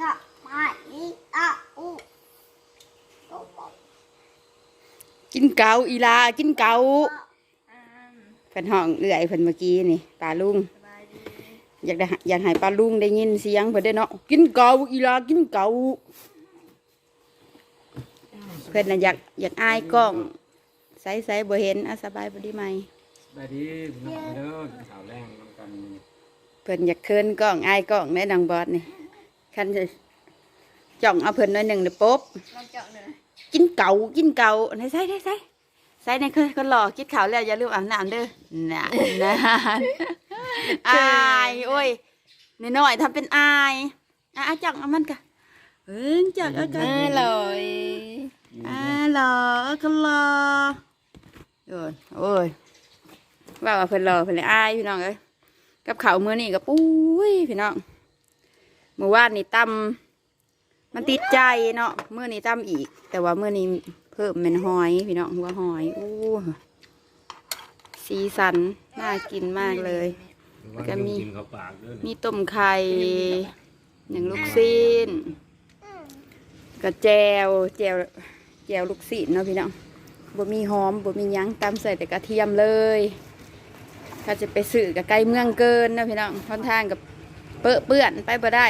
กะไปอะอุกินเกาอีลากินเกาเพิ่นห้องเอื่อยเพิ่นเมื่อกี้นี่ปลาลุงอยากได้อยากให้ปลาลุงได้ยินเสียงเพิ่นได้เนาะกินเกาอีลากินเกาเพิ่นน่ะอยากอยากอายกล้องใสๆบ่เห็นอะสบายบ่ดีไหมสบายดีพี่น้องเด้อกินข้าวแรงน้ำกัน เพิ่นอยากเคินกล้องอายกล้องในดังบอสนี่คันจะจ้องเอาเพิ่นหน่อยหนึ่งเดี๋ยวปุ๊บลองเจาะหน่อยกินเก่ากินเก่าไหนใส่ใส่ใส่ใส่ในเคยคนหล่อกินข้าวแล้วอย่าลืมอาบน้ำเด้อน่ะน่ะอายโอ้ยน้อยๆทำเป็นอายอะอะจังเอามันกะเอิ้งจังเอาจังอร่อยอะหล่อก็หล่อโอ้ยโอ้ยว่าว่าเพิ่นหล่อเพิ่นเลยอายพี่น้องเอ้ย กับข้าวมื้อนี้ก็ปุ้ยพี่น้องเมื่อวานนี่ตำมันติดใจเนาะมื้อนี้ตำอีก แต่ว่ามื้อนี้เพิ่มเป็นหอยพี่น้องหัวหอยอู้สีสันน่ากินมากเลยแล้วก็มีกินข้าวปากเด้อมีต้มไข่หนึ่งลูกซีนก็แจวแจวแจวลูกซีนเนาะพี่น้องบ่มีหอมบ่มีหยังตามใส่แต่กระเทียมเลย ถ้าจะไปซื้อกับไก่เมืองเกินนะพี่น้องค่อนทางกับเปื้อเปื้อนไปบ่ได้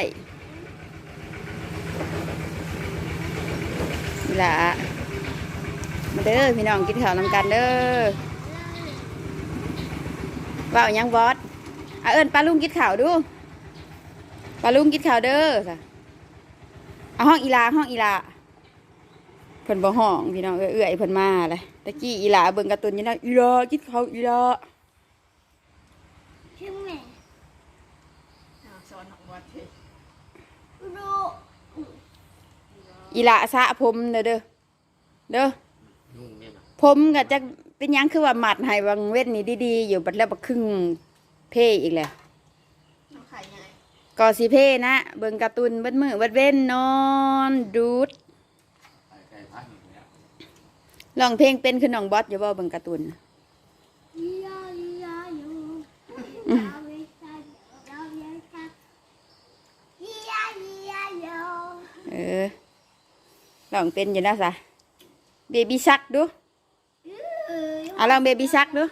นี่ล่ะมาเด้อพี่น้องกินข้าวนำกันเด้อว่าวยังบอสอะเอิญปลาลุงกินข่าวดูปลาลุงกินข่าวเด้อจ้ะเอาห้องอีลาห้องอีลาเพิ่นบ่ห้องพี่น้องเอื้อยเพิ่นมาเลยตะกี้อีลาเบิ่งการ์ตูนอยังไงอีลากินข้าวอีลา ชื่อแม่สอนของวัดเทดูอีลาสระผมเด้อเด้อเด้อนุ่งเนี่ยนะผมก็จะเป็นหยังคือว่าหมัดให้วังเว้นนี่ดีๆ อยู่บัดแล้วบักครึ่งเพ่อีกแล้วน้องไข่ไงก็สิเพ่นะเบิ่งการ์ตูนเบิดมือเบิดเว้นนอนดูดไก่ไก่พัดอยู่แล้วร้องเพลงเป็นคือน้องบอสอยู่บ่เบิ่งการ์ตูนน่ะ ยายาโยยาเวชายาเวชายายาโย เออ ลองเป็นอยู่นะสะเบบี้ชักดูเอาลองเบบี้ชักดู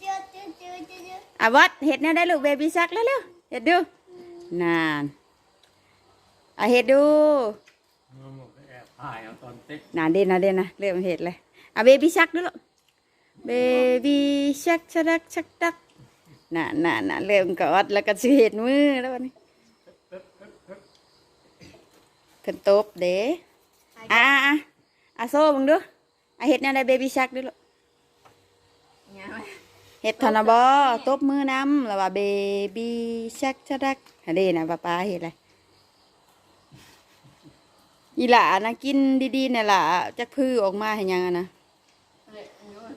เจ้าเจ้าเจ้าเจ้าเจ้าอะวัดเห็ดแเนี่ยได้ลูกเบบี้ชักเร็วเห็ดดูนานอะเห็ดดูน้องบอาเอาตอนเต็กนานเด่นนะเด่นนะเริ่มเห็ดเลยอะเบบี้ชักดูลูกเบบี้ชักชักดักชักดักน่ะน่ะน่ะเริ่มกอดแล้วก็สิเห็ดมือแล้ววันนี้ เพิ่นตบเด้อะอะอะอะโซ่มึงดูอะเห็ดแเนี่ยได้เบบี้ชักดูลูกเนี่ยไหมเฮ็ดธนบอตบมือน้ำแล้วว่าเบบี้ชักชักดักฮะเด้นะป้าป้าเฮ็ดอะไรอีหล่านะกินดีๆเนี่ยล่ะจักพื้อออกมาให้ยังอะนะเอ้ยอันนี้ว่า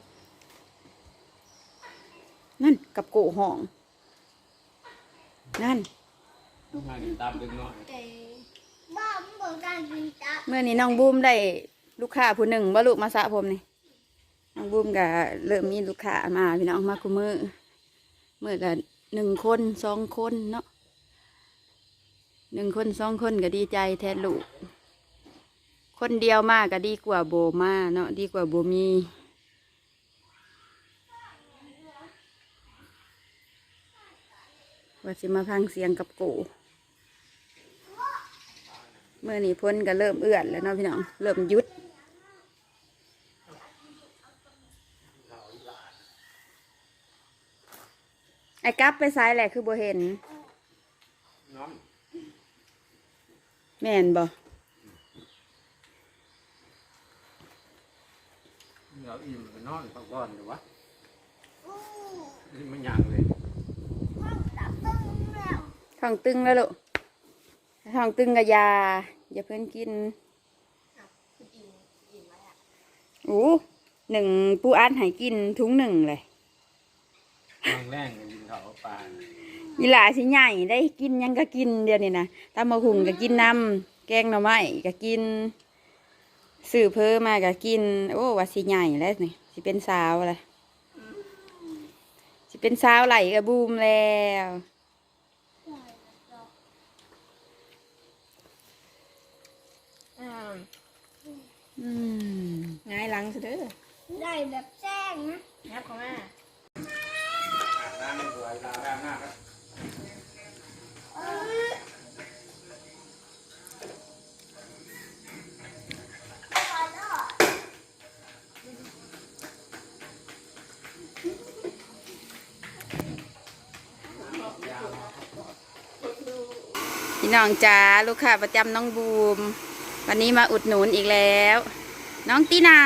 นั่นกับโกะห้อง นั่นงานตามเล็กน้อย เมื่อนี้น้องบูมได้ลูกค้าผู้หนึ่งบ่ลูกมาสระผมนี่น้องบูมก็เริ่มมีลูกค้ามาพี่น้องมาคุมือเมื่อก็หนึ่งคนสองคนเนาะหนึ่งคนสองคนก็ดีใจแทนลูก คนเดียวมากก็ดีกว่าโบมาเนาะดีกว่าโบมีว่าสิมาพังเสียงกับกู เมื่อนี้พ้นก็เริ่มเอื้อนแล้วเนาะพี่น้อง เริ่มหยุดไอ้กับไปซ้ายแหละคือโบเห็นน้องแม่นบ่เดี๋ยวอิ่มไปนอนพักผ่อนเดี๋ยววะอู้นี่มันยังเลยห้องตับตึ้งแล้วท้องตึงแล้วลูกท้องตึงกับยา อย่าเพิ่นกินคุณอิ่มอิ่มไหมอะโอ้หนึ่งปูอัดให้กินทุงหนึ่งเลยนั่งแรงกินข้าวปลาอีหลาสิใหญ่ได้กินหยังก็กินเดียวนี้นะตำมะหุงก็กินน้ำแกงหน่อไม้ก็กินซื้อเพิ่มมาก็กิน โอ้ว่าสิใหญ่แล้วนี่สิเป็นสาวเลยสิเป็นสาวไหลกับบูมแล้ว อืมง่ายหลังซะเด้อได้แบบแจ้งนะยับเข้ามาน้ำมันสวยตาแรงมากครับเออขอโทษพี่น้องจ้าลูกค้าประจำน้องบูม วันนี้มาอุดหนุนอีกแล้ว น้องตินา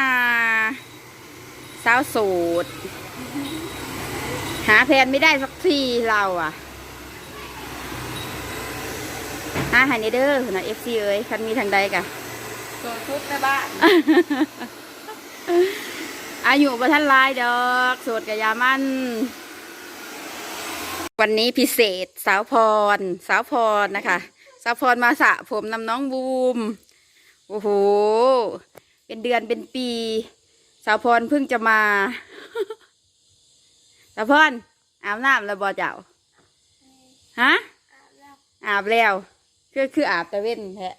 สาวโสดหาแฟนไม่ได้สักทีเราอะหาไฮเนเดอร์นะเอฟซีเอ้ยคันมีทางใดกะโดนทุบแม่บ้าน อายุประทันหลายดอกโสดกะยามันวันนี้พิเศษสาวพร สาวพรนะคะ สาวพรมาสระผมนำน้องบูม โอ้โห เป็นเดือนเป็นปี สาวพรเพิ่งจะมา สาวพรอาบน้ำแล้วบอเจ้า ฮะ อาบแล้ว คือคืออาบแต่เว้นแท้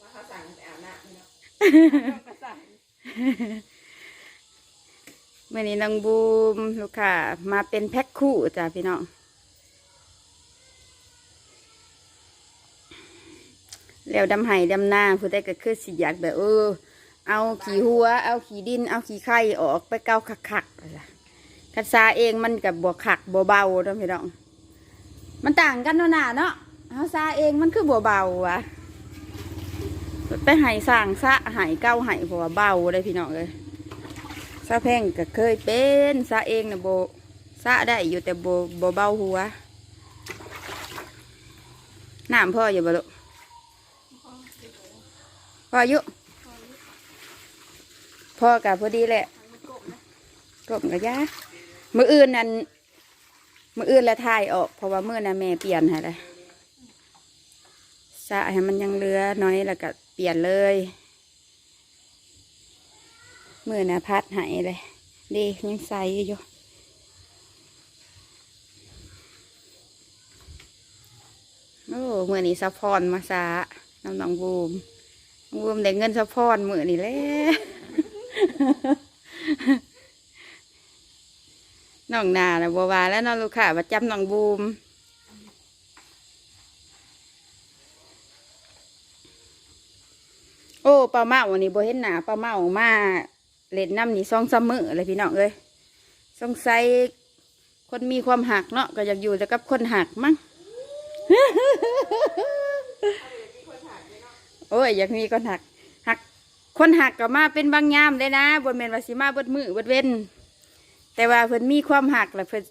ว่าเขาสั่งไปอาบน้ำเนาะเมื่อนี้น้องบูมลูกค้ามาเป็นแพ็คคู่จ้ะพี่น้อง แล้วดำไห้ดำหน้าผู้ใดก็คือสิอยากแบบเออ เอาขี้หัว เอาขี้ดิน เอาขี้ไข่ออกไปเกาคักๆล่ะคัดซาเองมันกับบวขักบวเบาเนาะพี่น้อง มันต่างกันเนาะหนาเนาะเอาซาเองมันคือบวเบาวะไปไห้สร้างซะไห้เก้าไห้เพราะว่าเบาเลยพี่น้องเลยซาแพงก็เคยเป็นซาเองนะโบซาได้อยู่แต่โบโบเบาหัวน้ำพ่ออยู่บ่ลูก พ่ออยู่พ่อกับพอดีแหละกบกับยามืออื่นนั่นมืออื่นละทายออก เพราะว่ามือน่ะแม่เปลี่ยนให้เลยซาให้มันยังเหลือน้อยแล้วก็เปลี่ยนเลยมือน่ะพัดหายเลยดียังใสอยู่โอ้เมื่อนี้ซัพอนมาซาน้ำหนองบูม บูมได้เงินซัพอนมือนี้แหล้วน้องนานะบัวาแล้วน้องลูกค้าประจำน้องบูมโอ้ปลาเมาวันนี้บ่เห็นหนาปลาเมามาเล่นน้ำนี่ซองซ้ำมือเลยพี่น้องเอ้ยสงสัยคนมีความหักเนาะก็อยากอยู่แต่กับคนหักมั้ง โอ้ย อยากมีคนหักหัก คนหักก็มาเป็นบางยามเลยนะบนเมนว่าสิมาเบิดมือเบิดเว้น แต่ว่าเพิ่นมีความหักแหละเพิ่น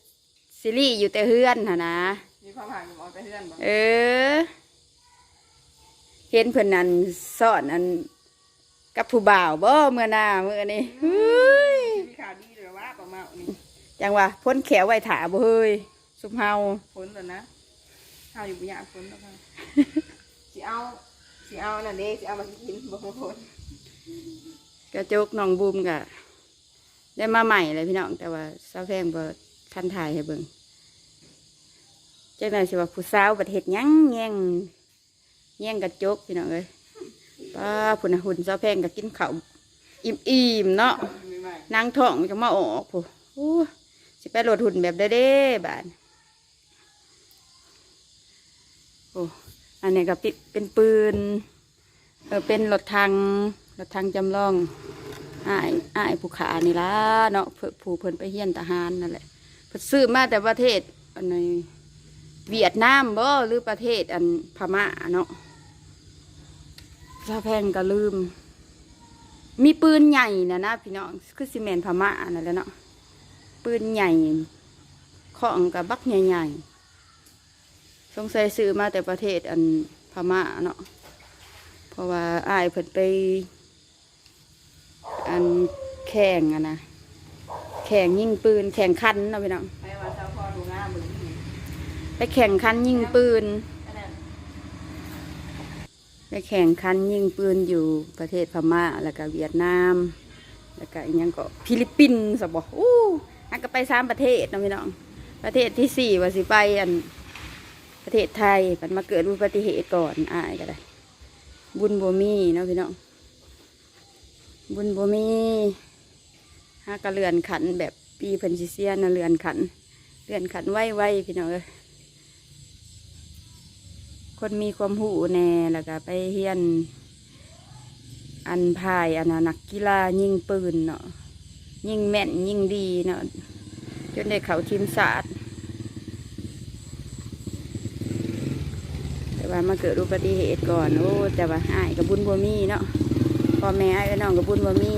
ซิลี่อยู่แต่เฮือนหะนะ มีความห่างกับออกไปเพื่อนบ่เออ เห็นเพิ่นนั่นสอนอันกับผู้บ่าวบ่เมื่อหน้าเมื่อนี้เฮ้ยมีข่าวดีเลยว่าประมาณนี้จังว่าพ้นแขวไว้ถาบ่เฮ้ยสุมเฮาฝนแล้วนะข้าวอยู่บุญยากฝนแล้วค่ะสิเอา สิเอานั่นเด้สิเอามากินบ่มาฝนกระจกน้องบูมกะได้มาใหม่เลยพี่น้องแต่ว่าสาวแพงบ่ทันถ่ายให้เบิ่งจังได๋สิว่าผู้สาวบัดเฮ็ดหยังแย่งแย่งกระจกพี่น้องเอ้ยป้าพุ่นน่ะหุ่นสาวแพงก็กินข้าวอิ่มๆเนาะนางท้องจะมาออกผู้โอ้สิไปโหลดหุ่นแบบได้เด้บานโอ้ อันนี้ก็ปิเป็นปืนเออเป็นรถทางรถทางจำลองอ้ายอ้ายผู้ขานี่ล่ะเนาะผู้เพิ่นไปเฮียนทหารนั่นแหละเพิ่นซื้อมาแต่ประเทศอันในเวียดนามบ่หรือประเทศอันพม่าเนาะซาแพงก็ลืม มีปืนใหญ่นะนะพี่น้องคือซีเมนพม่านั่นแหละเนาะปืนใหญ่ของกับบักใหญ่ๆ สงสัยซื้อมาแต่ประเทศอันพม่าเนาะเพราะว่าอ้ายเพิ่นไป อันแข่งอะนะแข่งยิงปืน แข่งขันเนาะพี่น้องไปว่าเจ้าพ่อดูงามมึงนี่ไปแข่งขันยิงปืนไปแข่งขันยิงปืนอยู่ประเทศพม่าแล้วก็เวียดนาม แล้วก็อีกอยังก็ฟิลิปปินส์สบออู้อันก็ไปสามประเทศนะพี่น้อง ประเทศที่สี่ว่าสิไปอัน ประเทศไทยมันมาเกิดอุบัติเหตุก่อนอายก็ได้ บุญบัมีเนาะพี่น้องบุญบ่มีหากระเลือนขันแบบปีเพิ่นสิเซียนะเลือนขัน เลือนขันไว้ไว้พี่น้องเอ้ยคนมีความหูแน่แล้วก็ไปเฮียน อันพายอันนักกีฬายิงปืนเนาะยิงแม่นยิงดีเนาะจนได้เขาทีมศาสตร์แต่ ว่ามาเกิดอุบัติเหตุก่อนโอ้แต่ว่าหายกับบุญบ่มีเนาะพ่อแม่ไอ้ายกับน้องกับบุญบ่มี